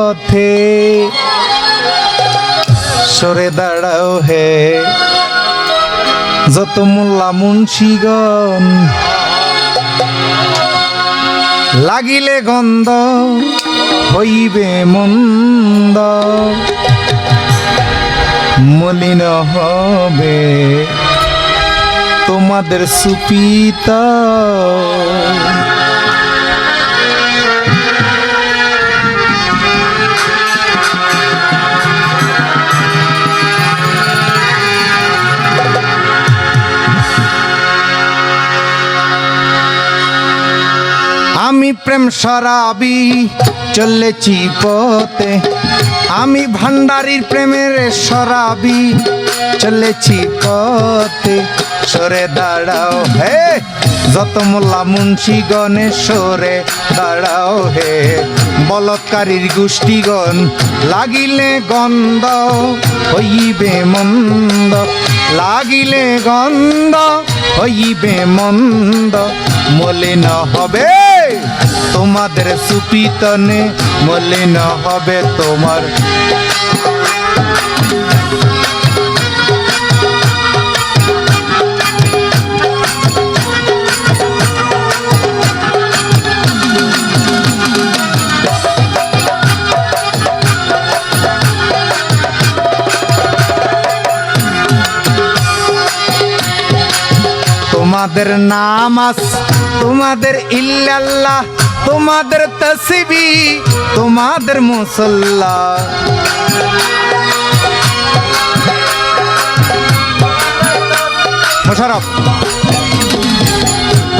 পথে। সরে দাঁড়াও হে। যত মোল্লা মুন্সিগণ, লাগিলে গন্ধ, হইবে মন্দ। মলিন হবে তোমাদের সুপিতা। আমি প্রেম সরাবি চলেছি পথে। আমি ভান্ডারির প্রেমের সরাবি চলেছি পথে। সরে দাঁড়াও, হে। যত মোল্লা মুন্সি সরে দাঁড়াও, হে। বলৎকারীর গোষ্ঠীগণ, লাগিলে গন্ধ হইবে মন্দ। লাগিলে গন্ধ হইবে মন্দ। মলিন হবে তোমাদের সুপিতনে মলিন হবে তোমার। তোমাদের নামাজ তোমাদের ইল্লাল্লাহ, তোমাদের তসবি, তোমাদের মুসল্লা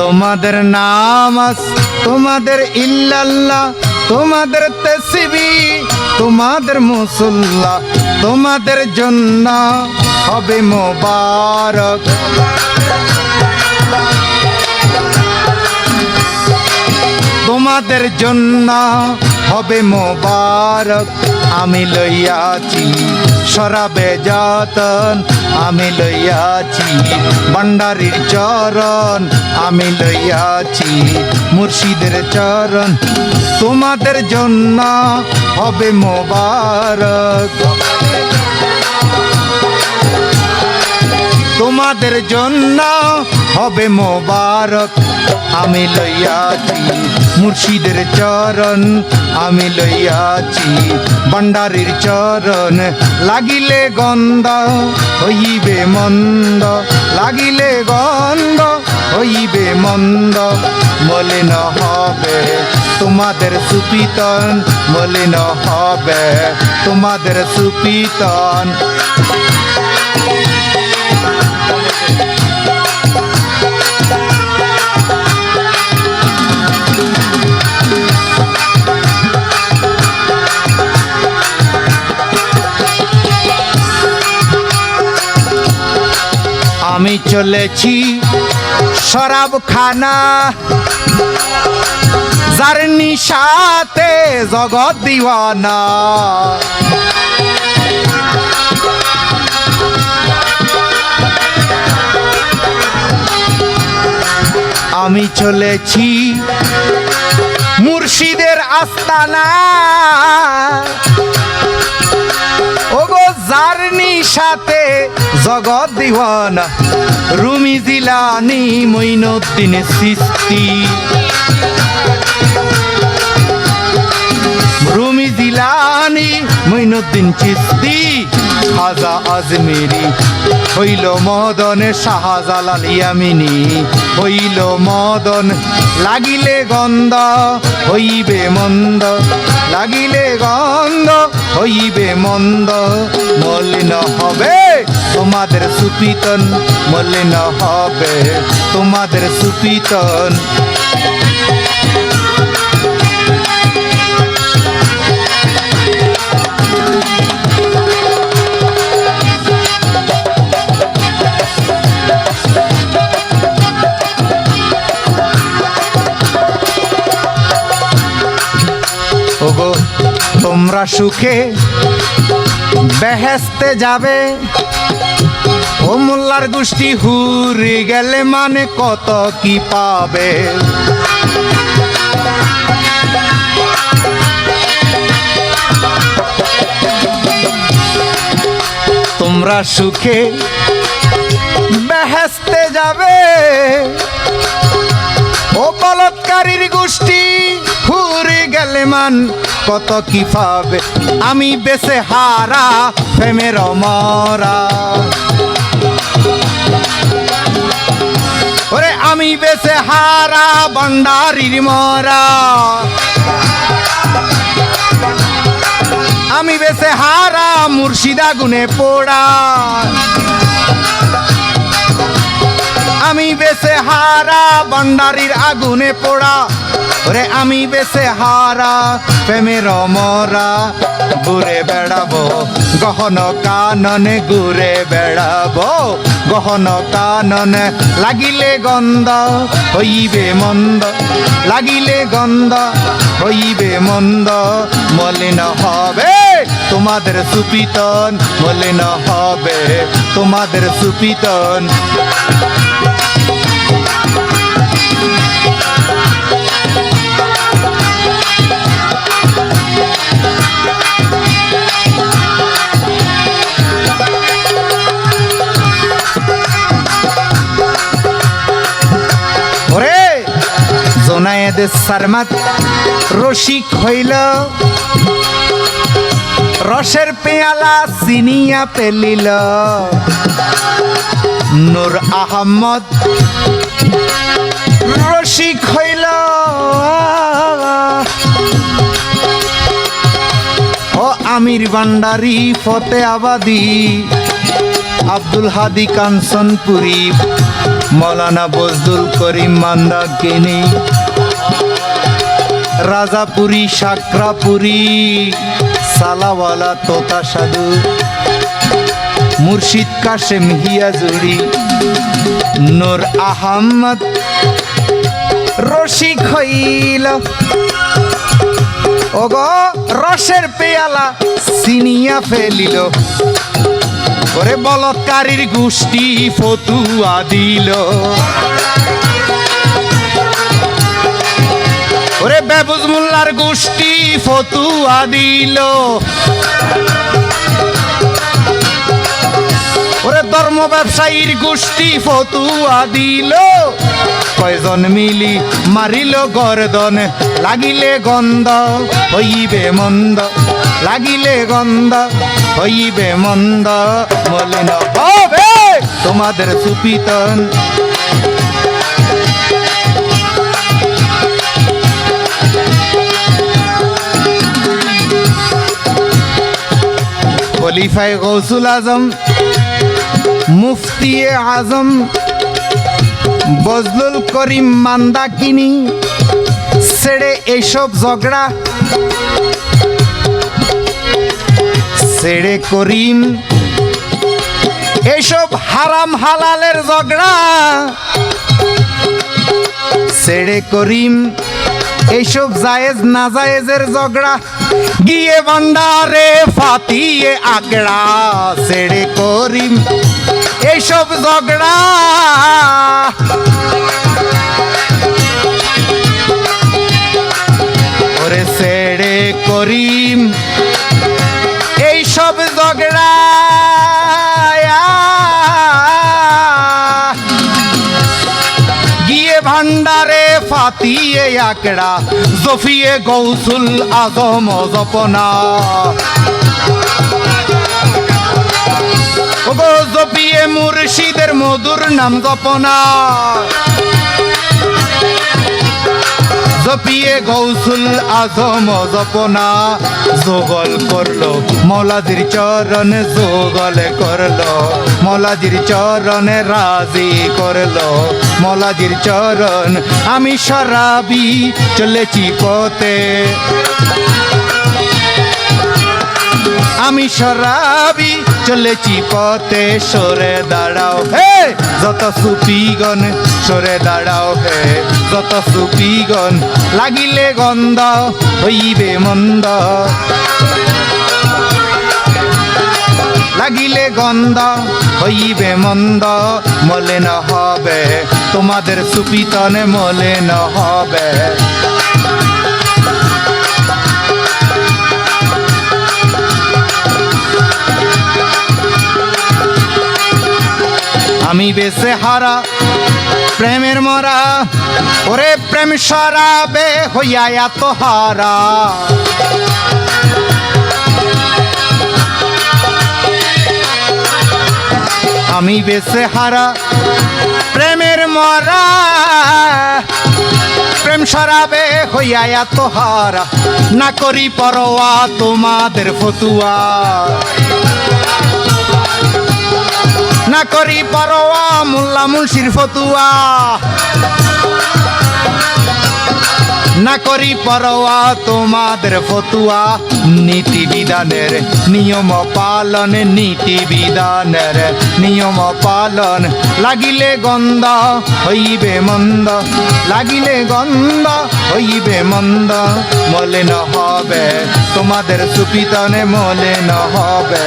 তোমাদের নামাজ তোমাদের ইল্লাল্লাহ, তোমাদের তসবি, তোমাদের মুসল্লা তোমাদের জন্য হবে মোবারক। তোমাদের জন্য হবে মোবারক। আমি লইয়াছি সরাবে যতন। আমি লইয়াছি ভণ্ডারির চরণ। আমি লইয়াছি মুর্শিদের চরণ। তোমাদের জন্য হবে মোবারক। তোমাদের জন্য হবে মোবারক। আমি লইয়াছি মুর্শিদের চরণ আমি লইয়াছি, ভণ্ডারির চরণ। লাগিলে গন্ধ, হইবে মন্দ। লাগিলে গন্ধ, হইবে মন্দ। বলে মলিন হবে তোমাদের সুপিতন বলে মলিন হবে তোমাদের সুপিতন। আমি চলেছি শরাব খানা যার নিশাতে জগৎ দিওয়ানা। আমি চলেছি মুর্শিদের আস্তানা। ওগো জার্নি নিশাতে জগৎ দিওয়ানা রুমি জিলানি মইনুদ্দিন সৃষ্টি রুমি জিলানি মইনুদ্দিন চিস্তি। খাজা আজমিরি, হইল মদন শাহজালাল ইয়ামিনী, হইল মদন, লাগিলে গন্ধ, হইবে মন্দ, লাগিলে গন্ধ, হইবে মন্দ। মলিন হবে তোমাদের সুপিতন, মলিন হবে তোমাদের সুপিতন। সুখে বেহেস্তে যাবে। ও মোল্লার গোষ্ঠী হুরি গেলে মানে কত কি পাবে? তোমরা সুখে বেহেস্তে যাবে। ও বলৎকারীর গোষ্ঠী ঘুরে গেলে মান, কত কি পাবে? আমি বেসে হারা, প্রেমের মরা ওরে, আমি বেসে হারা বন্ডারির মরা। আমি বেসে হারা, মুর্শিদা গুনে পোড়া। আমি বেসে হারা বন্ডারির আগুনে পোড়া। ওরে আমি বেসে হারা, প্রেমের মরা, ঘুরে বেড়াবো। গহন কাননে ঘুরে বেড়াবো। গহন কাননে লাগিলে গন্ধ, হইবে মন্দ। লাগিলে গন্ধ, হইবে মন্দ। মলিন হবে তোমাদের সুপিতন, মলিন হবে তোমাদের সুপিতন। জোনায়েদে সারমাত রসিক হইল। রসের পেয়ালা সিনিয়া পেলিল। নূর আহমদ রসিক হইল। ও আমির ভান্ডারি ফতে আবাদি আব্দুল হাদি কাঞ্চনপুরি, মৌলানা বজদুল করিম মান্দাকিনী রাজাপুরি, সাকরাপুরি, সালাওয়ালা, তোতা সাধু, মুর্শিদ কাশেম হিয়াজুরি নূর আহমদ রসিক হইল, ওগ রসের পেয়ালা সিনিয়া ফেলিল, ওরে বলৎকারীর গোষ্ঠী ফতুয়া দিল। বেবুজ মোল্লার গোষ্ঠী ফতুয়া দিল। ওরে ধর্ম ব্যবসায়ীর গোষ্ঠী ফতুয়া দিল। কয়জন মিলি মারিল গর্দন, লাগিলে গন্ধ, হইবে মন্দ, লাগিলে গন্ধ, হইবে মন্দ। মলিন তোমাদের সুপিতন খলিফায় গৌসুল আজম মুফতি আজম, বজলুল করিম মান্দাকিনি, ছেড়ে এইসব ঝগড়া, ছেড়ে করিম, এসব হারাম হালালের ঝগড়া, ছেড়ে করিম এইসব জায়েজ না জায়েজের ঝগড়া গিয়ে ভান্ডারে ফাতিয়ে আকড়া ছেড়ে করিম। এইসব ঝগড়া ওরে ছেড়ে করিম। এইসব গিয়ে ভান্ডারে ফাতিয়ে আকড়া জফিয়ে গৌসুল আজম জপনা। জপিয়ে মুর্শিদের মধুর নাম জপনা। জপিয়ে গৌসুল আজম জপনা, যোগল করল, মৌলাদির চরণ যোগল করল, মৌলাদির চরণে রাজি করল, মৌলাদির চরণ আমি শরাবি চলেছি পথে। আমি শরাবি, চলেছি পথে, সরে দাঁড়াও হে। যত সুপিগণ সরে দাঁড়াও হে। যত সুপিগণ লাগিলে গন্ধ, হইবে মন্দ। লাগিলে গন্ধ, হইবে মন্দ মলিন হবে। তোমাদের সুপিতনে মলিন হবে। আমি বেসে হারা, প্রেমের মরা, ওরে প্রেম সরাবে হইয়া এত হারা। আমি বেসে হারা, প্রেমের মরা, প্রেম সরাবে হইয়া এত হারা। না করি পরোয়া তোমাদের ফতুয়া। না করি পরোয়া, মোল্লা মুন্সির ফতুয়া। না করি পরোয়া, তোমাদের ফতুয়া। নীতি বিধানের নিয়ম পালন, নীতি বিধানের নিয়ম পালন। লাগিলে গন্ধ হইবে মন্দ, লাগিলে গন্ধ হইবে মন্দ। মলিন হবে, তোমাদের সুপিতনে মলিন হবে।